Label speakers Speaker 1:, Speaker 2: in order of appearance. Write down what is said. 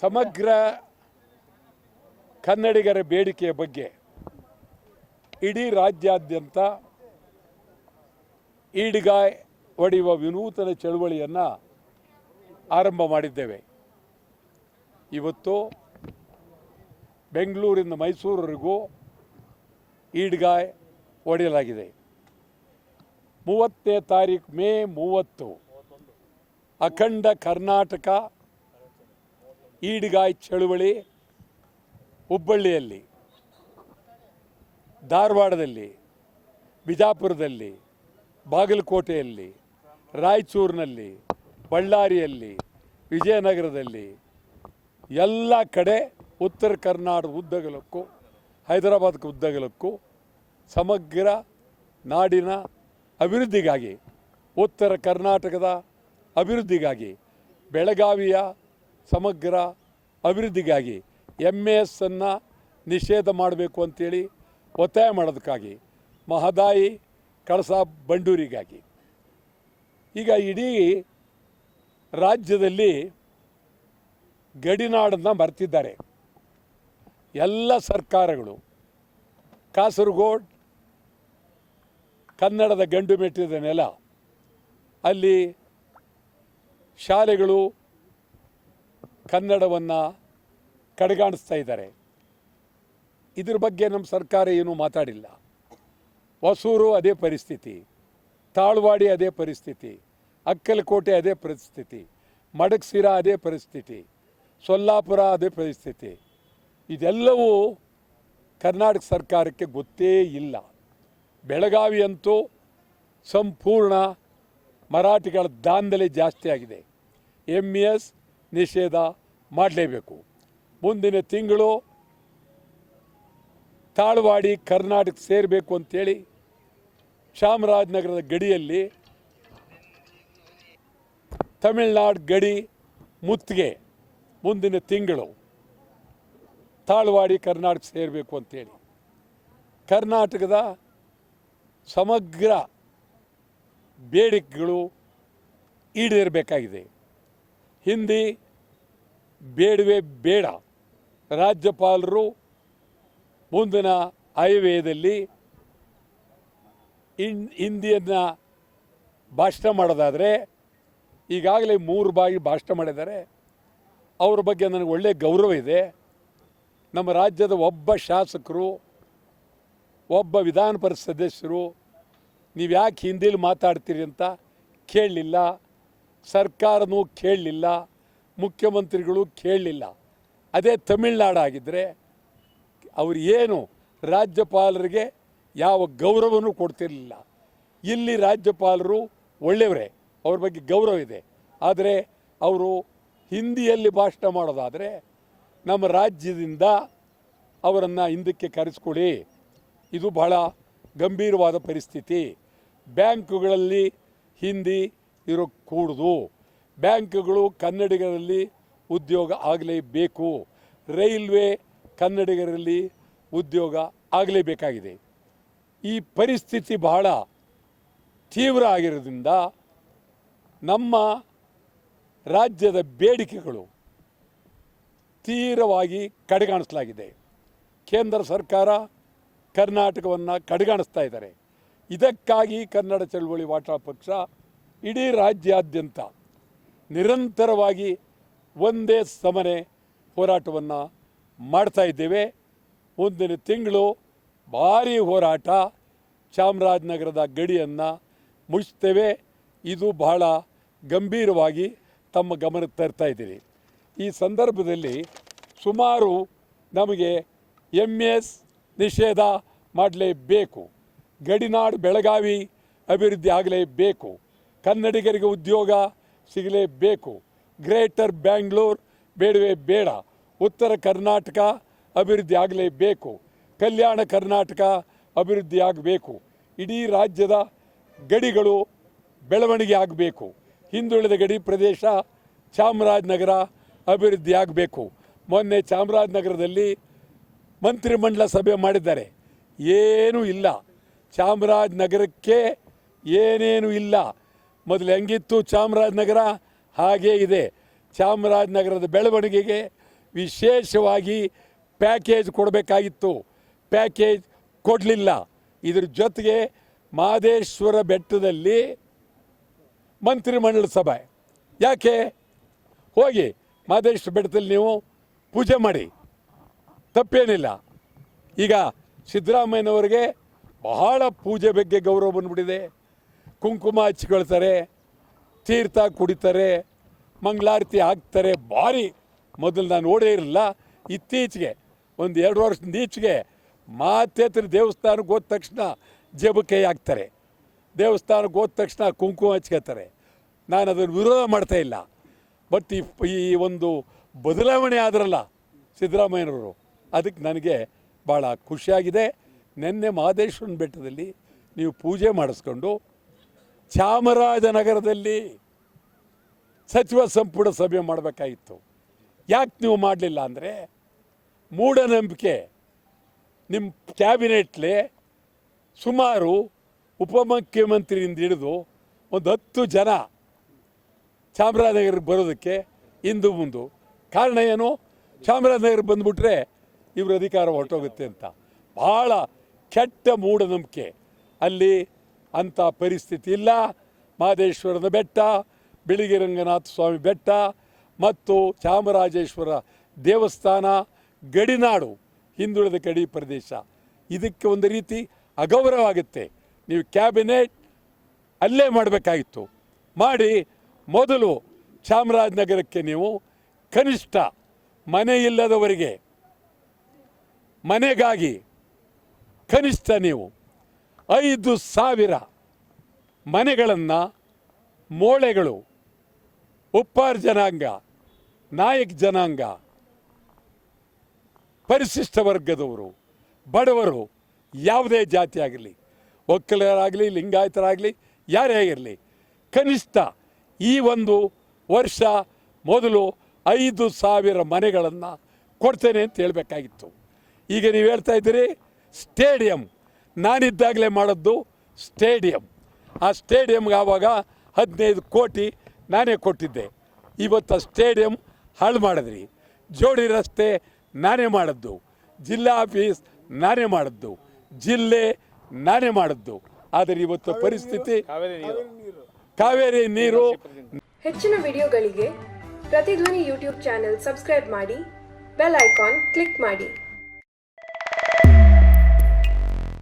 Speaker 1: ಸಮಗ್ರ ಕನ್ನಡಿಗರ ಬೇಡಿಕೆಯ ಬಗ್ಗೆ ಇಡೀ ರಾಜ್ಯಾದ್ಯಂತ ಈಡಿಗಾಯ್ ಒಡೆಯುವ ವಿನೂತನ ಚಳುವಳಿಯನ್ನು ಆರಂಭ ಮಾಡಿದ್ದೇವೆ. ಇವತ್ತು ಬೆಂಗಳೂರಿಂದ ಮೈಸೂರವರೆಗೂ ಈಡ್ಗಾಯ್ ಒಡೆಯಲಾಗಿದೆ. ಮೂವತ್ತನೇ ತಾರೀಕು ಮೇ ಮೂವತ್ತು ಅಖಂಡ ಕರ್ನಾಟಕ ಈಡ್ಗಾಯ್ ಚಳುವಳಿ ಹುಬ್ಬಳ್ಳಿಯಲ್ಲಿ, ಧಾರವಾಡದಲ್ಲಿ, ಬಿಜಾಪುರದಲ್ಲಿ, ಬಾಗಲಕೋಟೆಯಲ್ಲಿ, ರಾಯಚೂರಿನಲ್ಲಿ, ಬಳ್ಳಾರಿಯಲ್ಲಿ, ವಿಜಯನಗರದಲ್ಲಿ ಎಲ್ಲ ಕಡೆ ಉತ್ತರ ಕರ್ನಾಟಕ ಉದ್ದಗಲಕ್ಕೂ ಹೈದರಾಬಾದ್ ಉದ್ದಗಲಕ್ಕೂ ಸಮಗ್ರ ನಾಡಿನ ಅಭಿವೃದ್ಧಿಗಾಗಿ, ಉತ್ತರ ಕರ್ನಾಟಕದ ಅಭಿವೃದ್ಧಿಗಾಗಿ, ಬೆಳಗಾವಿಯ ಸಮಗ್ರ ಅಭಿವೃದ್ಧಿಗಾಗಿ ಎಂ ಎ ಎಸ್ಸನ್ನು ನಿಷೇಧ ಮಾಡಬೇಕು ಅಂತೇಳಿ ಒತ್ತಾಯ ಮಾಡೋದಕ್ಕಾಗಿ ಮಹದಾಯಿ ಕಳಸಾ ಬಂಡೂರಿಗಾಗಿ. ಈಗ ಇಡೀ ರಾಜ್ಯದಲ್ಲಿ ಗಡಿನಾಡನ್ನು ಬರ್ತಿದ್ದಾರೆ ಎಲ್ಲ ಸರ್ಕಾರಗಳು, ಕಾಸರಗೋಡ್, ಕನ್ನಡದ ಗಂಡು ಮೆಟ್ಟಿದ ನೆಲ, ಅಲ್ಲಿ ಶಾಲೆಗಳು ಕನ್ನಡವನ್ನು ಕಡೆಗಾಣಿಸ್ತಾ ಇದ್ದಾರೆ. ಇದ್ರ ಬಗ್ಗೆ ನಮ್ಮ ಸರ್ಕಾರ ಏನೂ ಮಾತಾಡಿಲ್ಲ. ಹೊಸೂರು ಅದೇ ಪರಿಸ್ಥಿತಿ, ತಾಳ್ವಾಡಿ ಅದೇ ಪರಿಸ್ಥಿತಿ, ಅಕ್ಕಲಕೋಟೆ ಅದೇ ಪರಿಸ್ಥಿತಿ, ಮಡಕ್ಸಿರ ಅದೇ ಪರಿಸ್ಥಿತಿ, ಸೊಲ್ಲಾಪುರ ಅದೇ ಪರಿಸ್ಥಿತಿ. ಇದೆಲ್ಲವೂ ಕರ್ನಾಟಕ ಸರ್ಕಾರಕ್ಕೆ ಗೊತ್ತೇ ಇಲ್ಲ. ಬೆಳಗಾವಿ ಅಂತೂ ಸಂಪೂರ್ಣ ಮರಾಠಿಗಳ ದಾಂಧಲೆ ಜಾಸ್ತಿ ಆಗಿದೆ. ಎಂ ಎಸ್ ನಿಷೇಧ ಮಾಡಲೇಬೇಕು. ಮುಂದಿನ ತಿಂಗಳು ತಾಳ್ವಾಡಿ ಕರ್ನಾಟಕ ಸೇರಬೇಕು ಅಂತೇಳಿ ಚಾಮರಾಜನಗರದ ಗಡಿಯಲ್ಲಿ ತಮಿಳ್ನಾಡು ಗಡಿ ಮುತ್ತಿಗೆ ಮುಂದಿನ ತಿಂಗಳು ತಾಳ್ವಾಡಿ ಕರ್ನಾಟಕ ಸೇರಬೇಕು ಅಂತೇಳಿ. ಕರ್ನಾಟಕದ ಸಮಗ್ರ ಬೇಡಿಕೆಗಳು ಈಡೇರಬೇಕಾಗಿದೆ. ಹಿಂದಿ ಬೇಡವೇ ಬೇಡ. ರಾಜ್ಯಪಾಲರು ಮುಂದಿನ ಆಯವ್ಯಯದಲ್ಲಿ ಇನ್, ಹಿಂದಿಯನ್ನು ಭಾಷಣ ಮಾಡೋದಾದರೆ ಈಗಾಗಲೇ ಮೂರು ಬಾರಿ ಭಾಷಣ ಮಾಡಿದ್ದಾರೆ. ಅವ್ರ ಬಗ್ಗೆ ನನಗೆ ಒಳ್ಳೆಯ ಗೌರವ ಇದೆ. ನಮ್ಮ ರಾಜ್ಯದ ಒಬ್ಬ ಶಾಸಕರು, ಒಬ್ಬ ವಿಧಾನ ಪರಿಷತ್ ಸದಸ್ಯರು ನೀವು ಯಾಕೆ ಹಿಂದಿಲಿ ಮಾತಾಡ್ತೀರಿ ಅಂತ ಕೇಳಲಿಲ್ಲ. ಸರ್ಕಾರನೂ ಕೇಳಲಿಲ್ಲ, ಮುಖ್ಯಮಂತ್ರಿಗಳು ಕೇಳಲಿಲ್ಲ. ಅದೇ ತಮಿಳ್ನಾಡಾಗಿದ್ದರೆ ಅವರು ಏನು ರಾಜ್ಯಪಾಲರಿಗೆ ಯಾವ ಗೌರವನೂ ಕೊಡ್ತಿರಲಿಲ್ಲ. ಇಲ್ಲಿ ರಾಜ್ಯಪಾಲರು ಒಳ್ಳೆಯವರೇ, ಅವ್ರ ಬಗ್ಗೆ ಗೌರವ ಇದೆ. ಆದರೆ ಅವರು ಹಿಂದಿಯಲ್ಲಿ ಭಾಷಣ ಮಾಡೋದಾದರೆ ನಮ್ಮ ರಾಜ್ಯದಿಂದ ಅವರನ್ನು ಹಿಂದಕ್ಕೆ ಕರೆಸ್ಕೊಡಿ ಇದು ಬಹಳ ಗಂಭೀರವಾದ ಪರಿಸ್ಥಿತಿ. ಬ್ಯಾಂಕುಗಳಲ್ಲಿ ಹಿಂದಿ ಇರೋ ಕೂಡುದು ಬ್ಯಾಂಕುಗಳು ಕನ್ನಡಿಗರಲ್ಲಿ ಉದ್ಯೋಗ ಆಗಲೇಬೇಕು. ರೈಲ್ವೆ ಕನ್ನಡಿಗರಲ್ಲಿ ಉದ್ಯೋಗ ಆಗಲೇಬೇಕಾಗಿದೆ. ಈ ಪರಿಸ್ಥಿತಿ ಬಹಳ ತೀವ್ರ ಆಗಿರೋದ್ರಿಂದ ನಮ್ಮ ರಾಜ್ಯದ ಬೇಡಿಕೆಗಳು ತೀವ್ರವಾಗಿ ಕಡೆಗಾಣಿಸಲಾಗಿದೆ. ಕೇಂದ್ರ ಸರ್ಕಾರ ಕರ್ನಾಟಕವನ್ನು ಕಡೆಗಾಣಿಸ್ತಾ ಇದ್ದಾರೆ. ಇದಕ್ಕಾಗಿ ಕನ್ನಡ ಚಳುವಳಿ ವಾಟಾಳ್ ಪಕ್ಷ ಇಡೀ ರಾಜ್ಯಾದ್ಯಂತ ನಿರಂತರವಾಗಿ ಒಂದೇ ಸಮನೆ ಹೋರಾಟವನ್ನು ಮಾಡ್ತಾ ಇದ್ದೇವೆ. ಮುಂದಿನ ತಿಂಗಳು ಭಾರಿ ಹೋರಾಟ. ಚಾಮರಾಜನಗರದ ಗಡಿಯನ್ನು ಮುಗಿಸ್ತೇವೆ ಇದು ಬಹಳ ಗಂಭೀರವಾಗಿ ತಮ್ಮ ಗಮನಕ್ಕೆ ತರ್ತಾ ಇದ್ದೀರಿ. ಈ ಸಂದರ್ಭದಲ್ಲಿ ಸುಮಾರು ನಮಗೆ ಎಂ ಎಸ್ ನಿಷೇಧ ಮಾಡಲೇಬೇಕು. ಗಡಿನಾಡು ಬೆಳಗಾವಿ ಅಭಿವೃದ್ಧಿ ಆಗಲೇಬೇಕು. ಕನ್ನಡಿಗರಿಗೆ ಉದ್ಯೋಗ ಸಿಗಲೇಬೇಕು. ಗ್ರೇಟರ್ ಬ್ಯಾಂಗ್ಳೂರ್ ಬೇಡವೇ ಬೇಡ. ಉತ್ತರ ಕರ್ನಾಟಕ ಅಭಿವೃದ್ಧಿ ಆಗಲೇಬೇಕು. ಕಲ್ಯಾಣ ಕರ್ನಾಟಕ ಅಭಿವೃದ್ಧಿ ಆಗಬೇಕು. ಇಡೀ ರಾಜ್ಯದ ಗಡಿಗಳು ಬೆಳವಣಿಗೆ ಆಗಬೇಕು. ಹಿಂದುಳಿದ ಗಡಿ ಪ್ರದೇಶ ಚಾಮರಾಜನಗರ ಅಭಿವೃದ್ಧಿ ಆಗಬೇಕು. ಮೊನ್ನೆ ಚಾಮರಾಜನಗರದಲ್ಲಿ ಮಂತ್ರಿಮಂಡಲ ಸಭೆ ಮಾಡಿದ್ದಾರೆ. ಏನೂ ಇಲ್ಲ. ಚಾಮರಾಜನಗರಕ್ಕೆ ಏನೇನೂ ಇಲ್ಲ. ಮೊದಲು ಹೆಂಗಿತ್ತು? ಚಾಮರಾಜನಗರ ಹಾಗೇ ಇದೆ. ಚಾಮರಾಜನಗರದ ಬೆಳವಣಿಗೆಗೆ ವಿಶೇಷವಾಗಿ ಪ್ಯಾಕೇಜ್ ಕೊಡಬೇಕಾಗಿತ್ತು. ಪ್ಯಾಕೇಜ್ ಕೊಡಲಿಲ್ಲ. ಇದ್ರ ಜೊತೆಗೆ ಮಾದೇಶ್ವರ ಬೆಟ್ಟದಲ್ಲಿ ಮಂತ್ರಿಮಂಡಲ ಸಭೆ. ಯಾಕೆ? ಹೋಗಿ ಮಾದೇಶ್ವರ ಬೆಟ್ಟದಲ್ಲಿ ನೀವು ಪೂಜೆ ಮಾಡಿ. ತಪ್ಪೇನಿಲ್ಲ. ಈಗ ಸಿದ್ದರಾಮಯ್ಯನವರಿಗೆ ಬಹಳ ಪೂಜೆ ಬಗ್ಗೆ ಗೌರವ ಬಂದ್ಬಿಟ್ಟಿದೆ. ಕುಂಕುಮ ಹಚ್ಕೊಳ್ತಾರೆ ತೀರ್ಥ ಕುಡಿತಾರೆ, ಮಂಗಳಾರತಿ ಹಾಕ್ತಾರೆ, ಭಾರಿ. ಮೊದಲು ನಾನು ನೋಡೇ ಇರಲಿಲ್ಲ. ಇತ್ತೀಚೆಗೆ, ಒಂದು ಎರಡು ವರ್ಷದಿಂದ ಈಚೆಗೆ ಮಾತೇತ್ರ ದೇವಸ್ಥಾನಕ್ಕೆ ಹೋದ ತಕ್ಷಣ ಜೇಬಕ್ಕೆ ಹಾಕ್ತಾರೆ. ದೇವಸ್ಥಾನಕ್ಕೆ ಹೋದ ತಕ್ಷಣ ಕುಂಕುಮ ಹಚ್ಕೋತಾರೆ ನಾನು ಅದನ್ನು ವಿರೋಧ ಮಾಡ್ತಾ ಇಲ್ಲ. ಬಟ್ ಈ ಈ ಒಂದು ಬದಲಾವಣೆ ಆದ್ರಲ್ಲ ಸಿದ್ದರಾಮಯ್ಯನವರು, ಅದಕ್ಕೆ ನನಗೆ ಭಾಳ ಖುಷಿಯಾಗಿದೆ. ನಿನ್ನೆ ಮಹದೇಶ್ವರನ ಬೆಟ್ಟದಲ್ಲಿ ನೀವು ಪೂಜೆ ಮಾಡಿಸ್ಕೊಂಡು ಚಾಮರಾಜನಗರದಲ್ಲಿ ಸಚಿವ ಸಂಪುಟ ಸಭೆ ಮಾಡಬೇಕಾಗಿತ್ತು. ಯಾಕೆ ನೀವು ಮಾಡಲಿಲ್ಲ ಅಂದರೆ ಮೂಢನಂಬಿಕೆ ನಿಮ್ಮ ಕ್ಯಾಬಿನೆಟ್ಲಿ ಸುಮಾರು ಉಪಮುಖ್ಯಮಂತ್ರಿಯಿಂದ ಹಿಡಿದು ಒಂದು ಹತ್ತು ಜನ ಚಾಮರಾಜನಗರಕ್ಕೆ ಬರೋದಕ್ಕೆ ಇಂದು ಮುಂದು. ಕಾರಣ ಏನು? ಚಾಮರಾಜನಗರ ಬಂದುಬಿಟ್ರೆ ಇವ್ರ ಅಧಿಕಾರ ಹೊರಟೋಗುತ್ತೆ ಅಂತ. ಭಾಳ ಕೆಟ್ಟ ಮೂಢನಂಬಿಕೆ. ಅಲ್ಲಿ ಅಂಥ ಪರಿಸ್ಥಿತಿ ಇಲ್ಲ. ಮಹದೇಶ್ವರದ ಬೆಟ್ಟ ಬಿಳಿಗಿರಂಗನಾಥ ಸ್ವಾಮಿ ಬೆಟ್ಟ ಮತ್ತು ಚಾಮರಾಜೇಶ್ವರ ದೇವಸ್ಥಾನ, ಗಡಿನಾಡು, ಹಿಂದುಳಿದ ಗಡಿ ಪ್ರದೇಶ. ಇದಕ್ಕೆ ಒಂದು ರೀತಿ ಅಗೌರವ ಆಗುತ್ತೆ ನೀವು ಕ್ಯಾಬಿನೆಟ್ ಅಲ್ಲೇ ಮಾಡಬೇಕಾಗಿತ್ತು. ಮಾಡಿ ಮೊದಲು ಚಾಮರಾಜನಗರಕ್ಕೆ ನೀವು ಕನಿಷ್ಠ ಮನೆ ಇಲ್ಲದವರಿಗೆ ಮನೆಗಾಗಿ ಕನಿಷ್ಠ ನೀವು ಐದು ಸಾವಿರ ಮನೆಗಳನ್ನು ಮೋಳೆಗಳು, ಉಪ್ಪಾರ್ ಜನಾಂಗ, ನಾಯಕ್ ಜನಾಂಗ, ಪರಿಶಿಷ್ಟ ವರ್ಗದವರು, ಬಡವರು ಯಾವುದೇ ಜಾತಿ ಆಗಲಿ ಒಕ್ಕಲರಾಗಲಿ, ಲಿಂಗಾಯತರಾಗಲಿ, ಯಾರೇ ಆಗಿರಲಿ, ಕನಿಷ್ಠ ಈ ಒಂದು ವರ್ಷ ಮೊದಲು ಐದು ಸಾವಿರ ಮನೆಗಳನ್ನು ಕೊಡ್ತೇನೆ ಅಂತ ಹೇಳಬೇಕಾಗಿತ್ತು. ಈಗ ನೀವು ಹೇಳ್ತಾ ಇದ್ದೀರಿ, ಸ್ಟೇಡಿಯಂ. ನಾನಿದ್ದಾಗಲೇ ಮಾಡಿದ್ದು ಸ್ಟೇಡಿಯಂ. ಆ ಸ್ಟೇಡಿಯಮ್ಗೆ ಆವಾಗ ಹದಿನೈದು ಕೋಟಿ ನಾನೇ ಕೊಟ್ಟಿದ್ದೆ. ಇವತ್ತು ಆ ಸ್ಟೇಡಿಯಂ ಹಾಳು ಮಾಡಿದ್ರಿ. ಜೋಡಿ ರಸ್ತೆ ನಾನೇ ಮಾಡಿದ್ದು. ಜಿಲ್ಲಾ ಆಫೀಸ್ ನಾನೇ ಮಾಡಿದ್ದು. ಜಿಲ್ಲೆ ನಾನೇ ಮಾಡಿದ್ದು. ಆದರೆ ಇವತ್ತು ಪರಿಸ್ಥಿತಿ ಕಾವೇರಿ ನೀರು.
Speaker 2: ಹೆಚ್ಚಿನ ವಿಡಿಯೋಗಳಿಗೆ ಪ್ರತಿಧ್ವನಿ ಯೂಟ್ಯೂಬ್ ಚಾನೆಲ್ ಸಬ್ಸ್ಕ್ರೈಬ್ ಮಾಡಿ ಬೆಲ್ ಐಕಾನ್ ಕ್ಲಿಕ್ ಮಾಡಿ.